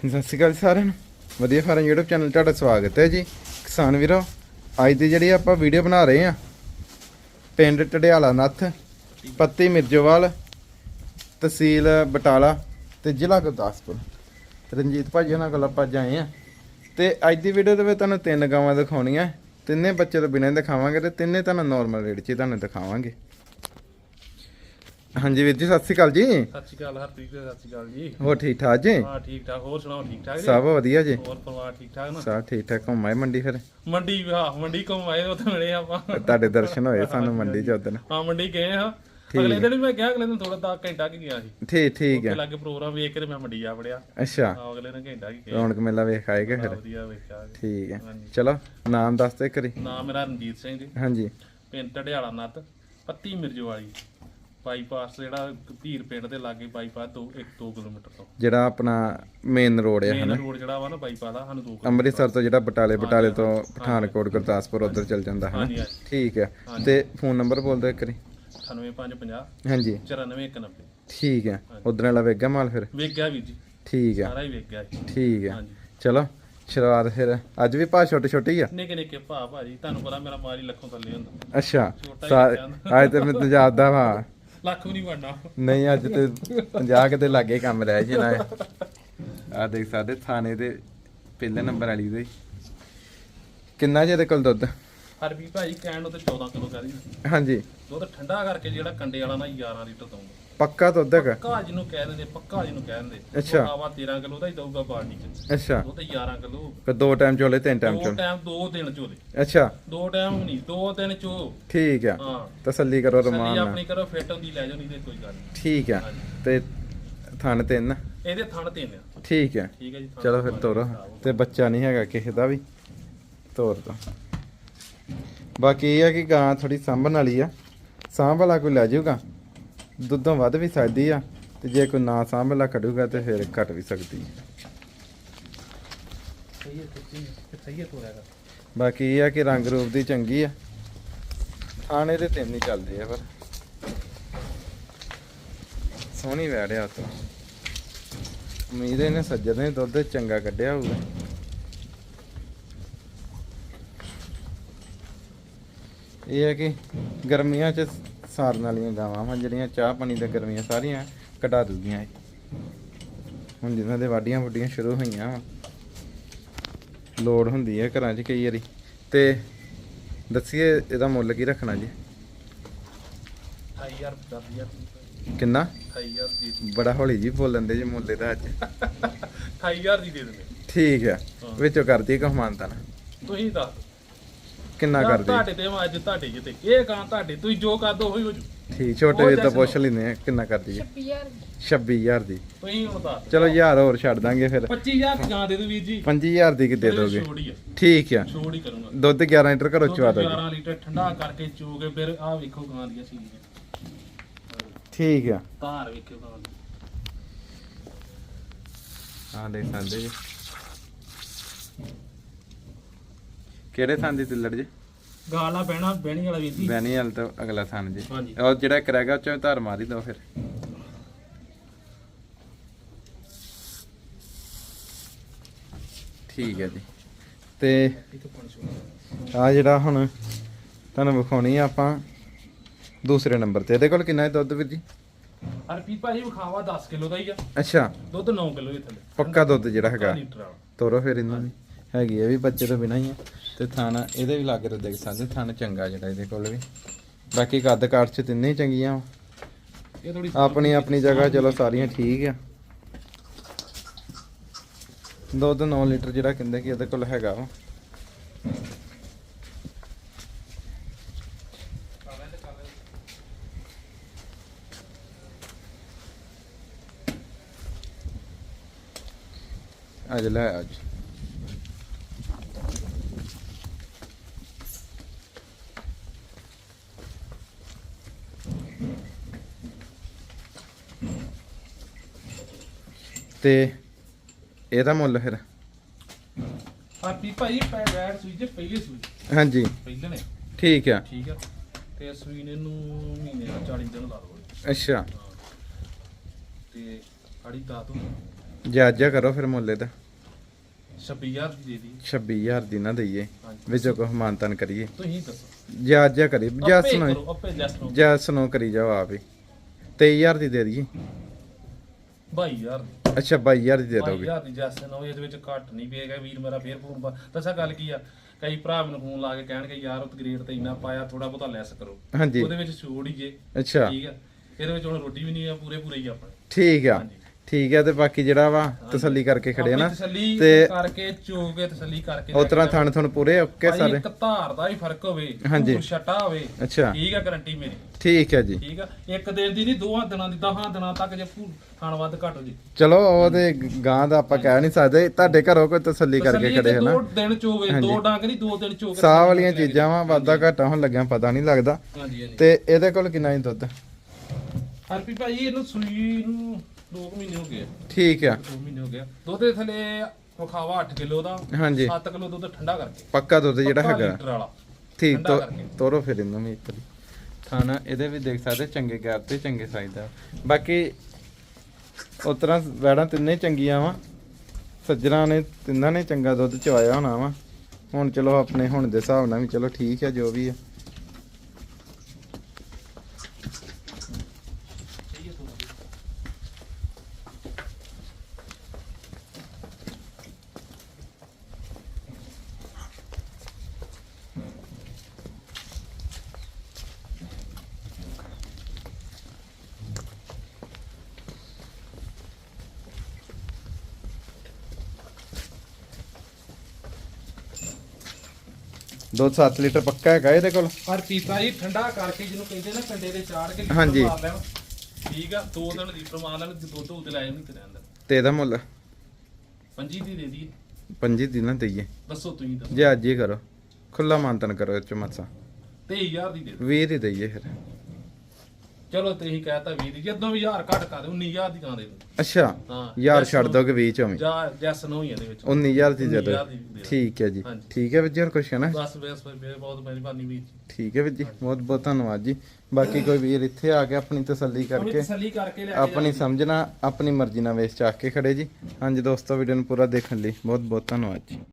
ਸਤਿ ਸ਼੍ਰੀ ਅਕਾਲ ਜੀ ਸਾਰਿਆਂ ਨੂੰ। ਵਧੀਆ ਫਾਰਮ YouTube ਚੈਨਲ ਤੁਹਾਡਾ ਸਵਾਗਤ ਹੈ ਜੀ। ਕਿਸਾਨ ਵੀਰੋ, ਅੱਜ ਦੀ ਜਿਹੜੀ ਆਪਾਂ ਵੀਡੀਓ ਬਣਾ ਰਹੇ ਆ ਪਿੰਡ ਟਡਿਆਲਾ ਨੱਥ, ਪੱਤੀ ਮਿਰਜੋਵਾਲ, ਤਹਿਸੀਲ ਬਟਾਲਾ ਤੇ ਜ਼ਿਲ੍ਹਾ ਗੁਰਦਾਸਪੁਰ। ਰਣਜੀਤ ਭਾਜੀ ਉਹਨਾਂ ਕੋਲ ਆਪਾਂ ਜਾਏ ਆ ਤੇ ਅੱਜ ਦੀ ਵੀਡੀਓ ਦੇ ਵਿੱਚ ਤੁਹਾਨੂੰ ਤਿੰਨ ਗਾਵਾਂ ਦਿਖਾਉਣੀਆਂ। ਤਿੰਨੇ ਬੱਚੇ ਤੋਂ ਬਿਨਾਂ ਦਿਖਾਵਾਂਗੇ ਤੇ ਤਿੰਨੇ ਤੁਹਾਨੂੰ ਨਾਰਮਲ ਰੇਟ 'ਚ ਹੀ ਤੁਹਾਨੂੰ ਦਿਖਾਵਾਂਗੇ। ਹਾਂਜੀ ਵੀਰ ਜੀ ਸਤਿ ਸ਼੍ਰੀ ਅਕਾਲ ਜੀ। ਸਤਿ ਸ਼੍ਰੀ ਅਕਾਲ ਹਰਪ੍ਰੀਤ ਜੀ, ਸਤਿ ਸ਼੍ਰੀ ਅਕਾਲ ਜੀ। ਹੋਰ ਠੀਕ ਠਾਕ ਜੀ? ਹਾਂ ਠੀਕ ਠਾਕ। ਹੋਰ ਸੁਣਾਓ ਠੀਕ ਠਾਕ ਜੀ? ਸਭ ਵਧੀਆ ਜੀ। ਹੋਰ ਪਰਿਵਾਰ ਠੀਕ ਠਾਕ ਨਾ? ਸਭ ਠੀਕ ਠਾਕ ਘੁੰਮਾਏ ਮੰਡੀ ਫਿਰ? ਮੰਡੀ ਹਾਂ ਮੰਡੀ ਘੁੰਮਾਏ ਉੱਥੇ ਮਿਲੇ ਆਪਾਂ। ਤੁਹਾਡੇ ਦਰਸ਼ਨ ਹੋਏ ਸਾਨੂੰ ਮੰਡੀ ਚ ਉਦੋਂ ਹਾਂ ਮੰਡੀ ਗਏ ਹਾਂ। ਅਗਲੇ ਦਿਨ ਵੀ ਮੈਂ ਗਿਆ ਅਗਲੇ ਦਿਨ ਥੋੜਾ ਦਾ ਘੰਟਾ ਕਿ ਗਿਆ ਸੀ। ਠੀਕ ਠੀਕ ਤੇ ਹੈ ਲੱਗੇ ਪ੍ਰੋਗਰਾਮ ਵੇਖ ਕੇ ਤੇ ਮੈਂ ਮੰਡੀ ਆ ਵੜਿਆ। ਅੱਛਾ। ਹਾਂ ਅਗਲੇ ਦਿਨ ਘੰਟਾ ਕਿ ਗਿਆ। ਰੌਣਕ ਮੇਲਾ ਵੇਖ ਆਏਗਾ ਫਿਰ। ਵਧੀਆ ਵੇਖਿਆ। ਠੀਕ ਹੈ। ਚਲੋ ਨਾਮ ਦੱਸ ਦੇ ਕਰੀ ਨਾਮ ਮੇਰਾ ਰਣਜੀਤ ਸਿੰਘ ਜੀ। ਹਾਂਜੀ। ਪਿੰਡ ਢੜਿਆਲਾ ਨੱਤ ਪੱਤੀ ਮਿਰਜੋ ਵਾਲੀ ਬਾਈਪਾਸ ਜਿਹੜਾ ਧੀਰ ਪਿੰਡ ਦੇ ਲਾਗੇ ਬਾਈਪਾਸ 2 1 2 ਕਿਲੋਮੀਟਰ ਤੋਂ। ਜਿਹੜਾ ਆਪਣਾ ਮੇਨ ਰੋਡ ਹੈ ਮੇਨ ਹਨਾ? ਰੋਡ ਜਿਹੜਾ ਵਾ ਨਾ ਬਾਈਪਾਸ ਦਾ ਸਾਨੂੰ 2 ਅੰਮ੍ਰਿਤਸਰ ਤੋਂ ਜਿਹੜਾ ਬਟਾਲੇ ਬਟਾਲੇ ਤੋਂ ਪਠਾਨਕੋਟ ਗੁਰਦਾਸਪੁਰ ਉਧਰ ਚੱਲ ਜਾਂਦਾ ਹੈ ਹਾਂਜੀ ਹਾਂਜੀ। ਠੀਕ ਹੈ। ਤੇ ਫੋਨ ਨੰਬਰ ਬੋਲ ਦਿਓ ਕਰੀ 9550 ਹਾਂਜੀ। 9490 ਠੀਕ ਹੈ। ਉਧਰ ਵਾਲਾ ਵੇਗਾ ਮਾਲ ਫਿਰ? ਵੇਖ ਗਿਆ ਵੀਰ ਜੀ। ਠੀਕ ਹੈ। ਸਾਰਾ ਹੀ ਵੇਖ ਗਿਆ ਜੀ। ਠੀਕ ਹੈ। ਹਾਂਜੀ। ਚਲੋ ਸ਼ੁਰੂਆਤ ਫਿਰ। ਅੱਜ ਵੀ ਭਾ ਛੋਟੇ ਛੋਟੇ ਹੀ ਆ? ਨਿੱਕੇ ਨਿੱਕੇ ਭਾ ਭਾਜੀ ਤੁਹਾਨੂੰ ਪਤਾ ਮੇਰਾ ਮਾਲ ਹੀ ਲੱਖੋਂ ਥੱਲੇ ਹੁੰਦਾ। ਅੱਛਾ। ਸਾ- ਅੱਜ ਤੇ ਮੈਨੂੰ ਜਾਪਦਾ ਵਾ। ਲੱਖ ਵੀ ਨਹੀਂ ਬਣਨਾ। ਨਹੀਂ ਅੱਜ ਤੇ 50 ਕਿਤੇ ਲਾਗੇ ਕੰਮ ਰਹਿ ਜੇ ਨਾ ਆ ਦੇਖ ਸਕਦੇ ਥਾਣੇ ਦੇ ਪਹਿਲੇ ਨੰਬਰ ਵਾਲੀ ਦੇ। ਕਿੰਨਾ ਜਿਹਦੇ ਕੋਲ ਦੁੱਧ? ਹਰਬੀ ਭਾਜੀ ਕਹਿਣ ਨੂੰ ਤੇ 14 ਕਿਲੋ ਕਰੀ ਹਾਂਜੀ। ਦੁੱਧ ਠੰਡਾ ਕਰਕੇ ਜਿਹੜਾ ਕੰਡੇ ਵਾਲਾ ਨਾ 11 ਲੀਟਰ ਦਊਗਾ। ਪੱਕਾ ਦੁੱਧ ਹੈਗਾ ਪੱਕਾ ਜਿਹਨੂੰ ਕਹਿ ਦਿੰਦੇ ਪੱਕਾ ਜਿਹਨੂੰ ਕਹਿ ਦਿੰਦੇ। ਅੱਛਾ। ਆਵਾ 13 ਕਿਲੋ ਦਾ ਹੀ ਦਊਗਾ ਬਾਲਟੀ ਚ। ਅੱਛਾ। ਦੁੱਧ 11 ਕਿਲੋ। ਫਿਰ ਦੋ ਟਾਈਮ ਚੋਲੇ ਤਿੰਨ ਟਾਈਮ ਦੋ ਚੋਲੇ। ਟਾਈਮ ਦੋ ਦਿਨ ਚੋਲੇ। ਅੱਛਾ। ਦੋ ਟਾਈਮ ਨਹੀਂ ਦੋ ਦਿਨ ਚੋ ਠੀਕ ਆ ਹਾਂ। ਤਸੱਲੀ ਕਰੋ ਸੱਲੀ ਰਮਾਨ ਨਾਲ। ਆਪਣੀ ਕਰੋ ਫਿੱਟ ਹੁੰਦੀ ਲੈ ਜਾਓ ਨਹੀਂ ਤੇ ਕੋਈ ਗੱਲ ਨਹੀਂ। ਠੀਕ ਆ। ਤੇ ਥਣ ਤਿੰਨ ਇਹਦੇ ਥਣ ਤਿੰਨ ਆ। ਠੀਕ ਆ ਠੀਕ ਹੈ ਜੀ ਥਣ ਚਲੋ ਫਿਰ ਤਿੰਨ ਤੋਰੋ। ਤੇ ਬੱਚਾ ਨਹੀਂ ਹੈਗਾ ਕਿਸੇ ਦਾ ਵੀ। ਤੋਰ ਦੋ। ਬਾਕੀ ਇਹ ਆ ਕਿ ਗਾਂ ਥੋੜੀ ਸਾਂਭਣ ਵਾਲੀ ਆ। ਸਾਂਭ ਵਾਲਾ ਕੋਈ ਲੈ ਜਾਊਗਾ? ਦੁੱਧੋਂ ਵੱਧ ਵੀ ਸਕਦੀ ਆ ਤੇ ਜੇ ਕੋਈ ਨਾ ਸਾਂਭ ਵਾਲਾ ਕੱਢੂਗਾ ਤੇ ਫਿਰ ਘਟ ਵੀ ਸਕਦੀ ਬਾਕੀ ਇਹ ਆ ਕਿ ਰੰਗ ਰੂਪ ਦੀ ਚੰਗੀ ਆ। ਥਾਣੇ ਦੇ ਤਿੰਨ ਹੀ ਚੱਲਦੇ ਆ ਪਰ। ਸੋਹਣੀ ਵੈੜਿਆ ਤੋਂ ਉਮੀਦ ਇਹਨੇ ਸੱਜਰ ਨੇ ਦੁੱਧ ਚੰਗਾ ਕੱਢਿਆ ਹੋਊਗਾ। ਇਹ ਹੈ ਕਿ ਗਰਮੀਆਂ 'ਚ ਸਾਰਨ ਵਾਲੀਆਂ ਗਾਵਾਂ ਵਾਂ ਜਿਹੜੀਆਂ ਚਾਹ ਪਾਣੀ ਤੇ ਗਰਮੀਆਂ ਸਾਰੀਆਂ ਕਢਾ ਦੂਗੀਆਂ ਇਹ। ਹੁਣ ਜਿਨ੍ਹਾਂ ਦੇ ਵਾਡੀਆਂ ਵੁੱਡੀਆਂ ਸ਼ੁਰੂ ਹੋਈਆਂ ਲੋੜ ਹੁੰਦੀ ਹੈ ਘਰਾਂ 'ਚ ਕਈ ਵਾਰੀ। ਤੇ ਦੱਸੀਏ ਇਹਦਾ ਮੁੱਲ ਕੀ ਰੱਖਣਾ ਜੀ? 28000 10000 ਕਿੰਨਾ? 28000 ਦੀ ਬੜਾ ਹੌਲੀ ਜੀ ਬੋਲਣ ਦੇ ਜੀ ਮੁੱਲ ਇਹਦਾ ਅੱਜ। 28000 ਦੀ ਦੇ ਦਿੰਦੇ। ਠੀਕ ਹਾਂ। ਵਿੱਚੋਂ ਕਰਦੀ ਕਹਮਾਨਤਾ ਨਾ ਤੁਸੀਂ ਦੱਸ। ਕਿੰਨਾ ਯਾਰ ਕਰਦੀ? ਤੁਹਾਡੇ ਤੇ ਮੈਂ ਅੱਜ ਤੁਹਾਡੇ ਜਿੱਤੇ। ਇਹ ਕਾਂ ਤੁਹਾਡੇ ਤੁਸੀਂ ਜੋ ਕਰ ਦੋ ਉਹੀ ਹੋ ਜੂ। ਠੀਕ ਛੋਟੇ ਵੀਰ ਤਾਂ ਪੁੱਛ। ਲੈਂਦੇ ਆ ਕਿੰਨਾ ਕਰਦੀ ਹੈ? 26000 26000 ਦੀ। ਤੁਸੀਂ ਹੁਣ ਦੱਸ ਦਿਓ। ਚਲੋ ਯਾਰ ਹੋਰ ਛੱਡ ਦਾਂਗੇ ਫਿਰ। 25000 ਦੀ ਗਾਂ ਦੇ ਦਿਓ ਵੀਰ ਜੀ। 5000 ਦੀ ਕਿ ਦੇ ਦੋਗੇ? ਛੋੜ ਹੀ ਆ। ਠੀਕ ਆ। ਛੋੜ ਹੀ ਕਰੂੰਗਾ। ਦੁੱਧ 11 ਲੀਟਰ ਘਰੋਂ ਚਵਾ ਦੋਗੇ। 11 ਲੀਟਰ ਠੰਡਾ ਕਰਕੇ ਚੋਗੇ ਫਿਰ ਆਹ ਵੇਖੋ ਗਾਂ ਦੀਆਂ ਸੀਗੀਆਂ। ਠੀਕ ਆ। ਧਾਰ ਵੇਖਿਓ ਗਾਂ ਦੀ ਹਾਂ ਦੇਖ ਸਕਦੇ ਜੀ। ਕਿਹੜੇ ਥਾਂ ਦੀ ਤਿੱਲੜ ਜੀ? ਗਾਂ ਵਾਲਾ ਬਹਿਣਾ ਬਹਿਣੀ ਵਾਲਾ ਵੀਰ ਜੀ। ਬੈਣੀ ਵਾਲ ਤੋਂ ਅਗਲਾ ਥਾਂ ਜੀ। ਹਾਂਜੀ। ਉਹ ਜਿਹੜਾ ਇੱਕ ਰਹਿ ਗਿਆ ਉਹ ਚੋਂ ਧਾਰ ਮਾਰੀ ਦੋ ਫਿਰ। ਠੀਕ ਹੈ ਜੀ। ਤੇ ਆ ਜਿਹੜਾ ਹੁਣ ਤੁਹਾਨੂੰ ਵਿਖਾਉਣੀ ਆ ਆਪਾਂ ਦੂਸਰੇ ਨੰਬਰ ਤੇ। ਇਹਦੇ ਕੋਲ ਕਿੰਨਾ ਹੈ ਦੁੱਧ ਵੀਰ ਜੀ? ਹਰਪੀ ਭਾਜੀ ਵਿਖਾਵਾ 10 ਕਿਲੋ ਦਾ ਹੀ ਆ। ਅੱਛਾ। ਦੁੱਧ 9 ਕਿਲੋ ਹੀ ਥੱਲੇ। ਪੱਕਾ ਦੁੱਧ ਜਿਹੜਾ ਹੈਗਾ। ਲੀਟਰ ਵਾਲਾ। ਤੋਰੋ ਫਿਰ ਇਹਨੂੰ। ਵੀ ਹੈਗੀ ਇਹ ਵੀ ਬੱਚੇ ਤੋਂ ਬਿਨਾਂ ਹੀ ਆ। ਤੇ ਥਾਣਾ ਇਹਦੇ ਵੀ ਲਾਗੇ ਤੋਂ ਦੇਖ ਸਕਦੇ ਥਾਣਾ ਚੰਗਾ ਜਿਹੜਾ ਇਹਦੇ ਕੋਲ ਵੀ। ਬਾਕੀ ਕੱਦ ਕਾਠ ਚ ਤਿੰਨੇ ਹੀ ਚੰਗੀਆਂ। ਇਹ ਥੋੜੀ ਆਪਣੀ ਆਪਣੀ ਜਗ੍ਹਾ ਚਲੋ ਸਾਰੀਆਂ ਠੀਕ ਆ। ਦੁੱਧ 9 ਲੀਟਰ ਜਿਹੜਾ ਕਹਿੰਦੇ ਕਿ ਇਹਦੇ ਕੋਲ ਹੈਗਾ ਵਾ। ਅੱਜ ਲੈ ਅੱਜ। ਤੇ ਇਹਦਾ ਮੁੱਲ ਫਿਰ। ਸੂਈ ਪਹਿਲੀ ਸੂਈ। ਹਾਂਜੀ। ਪਹਿਲੇ ਨੇ ਠੀਕ ਆ। ਠੀਕ ਆ। ਤੇ ਸੂਈ ਨੇ ਨੂੰ ਮਹੀਨੇ ਦਾ 40 ਦਿਨ ਲਾ ਦੋ ਅੱਛਾ। ਤੇ ਆੜੀ ਦਾ ਦੋ ਜਾਇਜ਼ਾ ਕਰੋ ਫਿਰ ਮੁੱਲੇ ਦਾ। 26000 ਦੀ ਦੇ ਦੀ। 26000 ਦੀ ਨਾ ਦਈਏ। ਵਿੱਚੋਂ ਕੋ ਮਾਨਤਨ ਕਰੀਏ। ਤੁਸੀਂ ਦੱਸੋ। ਜਾਇਜ਼ਾ ਕਰੀ। ਜੈਸ ਨੂੰ ਜੈਸ ਨੂੰ। ਕਰੀ ਜਾਓ ਆਪ ਹੀ। 23000 ਦੀ ਦੇ ਦਈਏ। 22000 ਅੱਛਾ 22000 ਦੀ ਦੇ ਦੋਗੇ। 22000 ਦੀ ਜੈਸ ਨੂੰ ਇਹਦੇ ਵਿੱਚ ਘੱਟ ਨਹੀਂ ਪਏਗਾ ਵੀਰ ਮੇਰਾ ਫੇਰ ਫੋਨ ਪਾ ਦੱਸਾਂ ਗੱਲ ਕੀ ਆ? ਕਈ ਭਰਾ ਮੈਨੂੰ ਫੋਨ ਲਾ ਕੇ ਕਹਿਣਗੇ ਯਾਰ ਉਹ ਗ੍ਰੇਡ ਤੇ ਇੰਨਾ ਪਾਇਆ ਥੋੜਾ ਬਹੁਤਾ ਲੈਸ ਕਰੋ। ਹਾਂਜੀ। ਉਹਦੇ ਵਿੱਚ ਛੋੜ ਹੀ ਜੇ। ਅੱਛਾ। ਠੀਕ ਆ। ਇਹਦੇ ਵਿੱਚ ਹੁਣ ਰੋਟੀ ਵੀ ਨਹੀਂ ਆ ਪੂਰੇ ਪੂਰੇ ਹੀ ਆਪਣੇ। ਠੀਕ ਆ। ਹਾਂਜੀ। ਠੀਕ ਆ ਤੇ ਬਾਕੀ ਜਿਹੜਾ ਵਾ ਤਸੱਲੀ ਕਰਕੇ ਖੜੇ ਆ ਨਾ। ਤਸੱਲੀ ਤੇ- ਕਰਕੇ ਚੋ ਕੇ ਤਸੱਲੀ ਕਰਕੇ ਉਸ ਤਰ੍ਹਾਂ ਥਣ ਥਣ ਪੂਰੇ ਓਕੇ ਸਾਰੇ? ਇੱਕ ਧਾਰ ਦਾ ਹੀ ਫ਼ਰਕ ਹੋਵੇ ਹਾਂਜੀ। ਛਟਾ ਹੋਵੇ ਅੱਛਾ। ਠੀਕ ਆ ਗਾਰੰਟੀ ਮੇਰੀ। ਠੀਕ ਹੈ ਜੀ। ਠੀਕ ਆ। ਇੱਕ ਦਿਨ ਦੀ ਨਹੀਂ ਦੋਹਾਂ ਦਿਨਾਂ ਦੀ 10 ਦਿਨਾਂ ਤੱਕ ਜੇ ਖਾਣ ਵੱਧ ਘੱਟ ਹੋ ਜੇ। ਚਲੋ ਉਹਦੇ ਗਾਂ ਦਾ ਆਪਾਂ ਕਹਿ ਨਹੀਂ ਸਕਦੇ। ਤੁਹਾਡੇ ਘਰੋਂ ਕੋਈ ਤਸੱਲੀ ਕਰਕੇ ਖੜੇ ਤੇ ਹੈ ਨਾ? ਦੋ ਦਿਨ ਚੋਵੇ ਦੋ ਡੰਗ ਨਹੀਂ ਦੋ ਦਿਨ ਚੋ ਕੇ ਸਾਹ ਵਾਲੀਆਂ ਚੀਜ਼ਾਂ ਵਾ ਵਾਧਾ ਘਾਟਾ ਹੁਣ ਲੱਗਿਆ ਪਤਾ ਨਹੀਂ ਲੱਗਦਾ। ਤੇ ਇਹਦੇ ਕੋਲ ਕਿੰਨਾ ਹੀ ਦੁੱਧ? ਹਰਪੀ ਭਾਈ ਇਹਨੂੰ ਸੂਈ ਨੂੰ 2 ਮਹੀਨੇ ਹੋ ਗਏ। ਠੀਕ ਆ। 2 ਮਹੀਨੇ ਹੋ ਗਏ। ਦੁੱਧ ਦੇ ਥੱਲੇ ਵਿਖਾਵਾ 8 ਕਿਲੋ ਦਾ ਹਾਂਜੀ। 7 ਕਿਲੋ ਦੁੱਧ ਠੰਡਾ ਕਰਕੇ। ਪੱਕਾ ਦੁੱਧ ਜਿਹੜਾ ਹੈਗਾ। ਲੀਟਰ ਵਾਲਾ। ਠੀਕ ਤੋ। ਤੋਰੋ ਫਿਰ ਇਹਨੂੰ ਵੀ ਇੱਕ ਖਾਣਾ ਇਹਦੇ ਵੀ ਦੇਖ ਸਕਦੇ ਚੰਗੇ ਗੈਰ ਤੇ ਚੰਗੇ ਸਾਈਜ਼ ਦਾ। ਬਾਕੀ ਉਸ ਤਰ੍ਹਾਂ ਵੈੜਾਂ ਤਿੰਨੇ ਚੰਗੀਆਂ ਵਾ। ਸੱਜਣਾ ਨੇ ਤਿੰਨਾਂ ਨੇ ਚੰਗਾ ਦੁੱਧ ਚਵਾਇਆ ਹੋਣਾ ਵਾ। ਹੁਣ ਚਲੋ ਆਪਣੇ ਹੁਣ ਦੇ ਹਿਸਾਬ ਨਾਲ ਵੀ ਚਲੋ ਠੀਕ ਹੈ ਜੋ ਵੀ ਹੈ ਦੁੱਧ 7 ਲੀਟਰ ਪੱਕਾ ਹੈਗਾ ਇਹਦੇ ਕੋਲ। ਪਰ ਪੀਪਾ ਜੀ ਠੰਡਾ ਕਰਕੇ ਜਿਹਨੂੰ ਕਹਿੰਦੇ ਨਾ ਕੰਡੇ ਦੇ ਚਾੜ ਕੇ ਲੀਟਰ ਹਾਂਜੀ। ਮਾਰ ਲੈਣ ਠੀਕ ਆ ਦੋ ਦਿਨ ਲੀਟਰ ਮਾਰ ਲੈਣ ਜੇ ਦੁੱਧ ਉਤੇ ਲੈ ਜਾਣ ਤੇ ਰਹਿਣ ਦੇਣ ਤੇ ਇਹਦਾ ਮੁੱਲ? ਪੰਜੀ ਦੀ ਦੇ ਦੀ ਪੰਜੀ ਦੀ ਨਾ ਦਈਏ। ਦੱਸੋ ਤੁਸੀਂ ਦੱਸੋ। ਜੇ ਅੱਜ ਹੀ ਕਰੋ। ਖੁੱਲਾ ਮਾਨਤਨ ਕਰੋ ਇਹ ਚ ਮੱਸਾ 23000 ਦੀ ਦੇ ਦਿਓ। 20 ਦੀ ਦਈਏ ਫਿਰ। ਚਲੋ ਤੇ ਹੀ ਕਹਿਤਾ 20 ਦੀ ਜਦੋਂ ਵੀ 1000 ਘੱਟ ਕਰ ਦੇ 19000 ਦੀ ਕਾਂ ਦੇ ਦਿਓ। ਅੱਛਾ ਹਾਂ ਯਾਰ ਛੱਡ ਦੋਗੇ 20 ਚੋਂ ਵੀ ਜਾਂ ਜੈਸ ਨੋ ਹੀ ਇਹਦੇ ਵਿੱਚ। 19000 ਦੀ ਦੇ ਦਿਓ। 19,000 ਦੀ ਦੇ ਦਿਓ। ਠੀਕ ਹੈ ਜੀ। ਹਾਂਜੀ। ਠੀਕ ਹੈ ਵੀਰ ਜੀ ਹੋਰ ਕੁਛ ਹੈ ਨਾ ਬਸ ਬਸ ਮੇਰੇ ਬਹੁਤ ਮਿਹਰਬਾਨੀ ਵੀਰ ਜੀ। ਠੀਕ ਹੈ ਵੀਰ ਜੀ ਬਹੁਤ ਬਹੁਤ ਧੰਨਵਾਦ ਜੀ। ਬਾਕੀ ਕੋਈ ਵੀਰ ਇੱਥੇ ਆ ਕੇ ਆਪਣੀ ਤਸੱਲੀ ਆਪਣੀ ਕਰਕੇ ਤਸੱਲੀ ਕਰਕੇ ਲੈ ਕੇ ਆਪਣੀ ਸਮਝਣਾ ਆਪਣੀ ਮਰਜ਼ੀ ਨਾਲ ਵੇਚ ਚਾਕ ਕੇ ਖੜੇ ਜੀ। ਹਾਂਜੀ ਦੋਸਤੋ ਵੀਡੀਓ ਨੂੰ ਪੂਰਾ ਦੇਖਣ ਲਈ ਬਹੁਤ ਬਹੁਤ ਧੰਨਵਾਦ ਜੀ।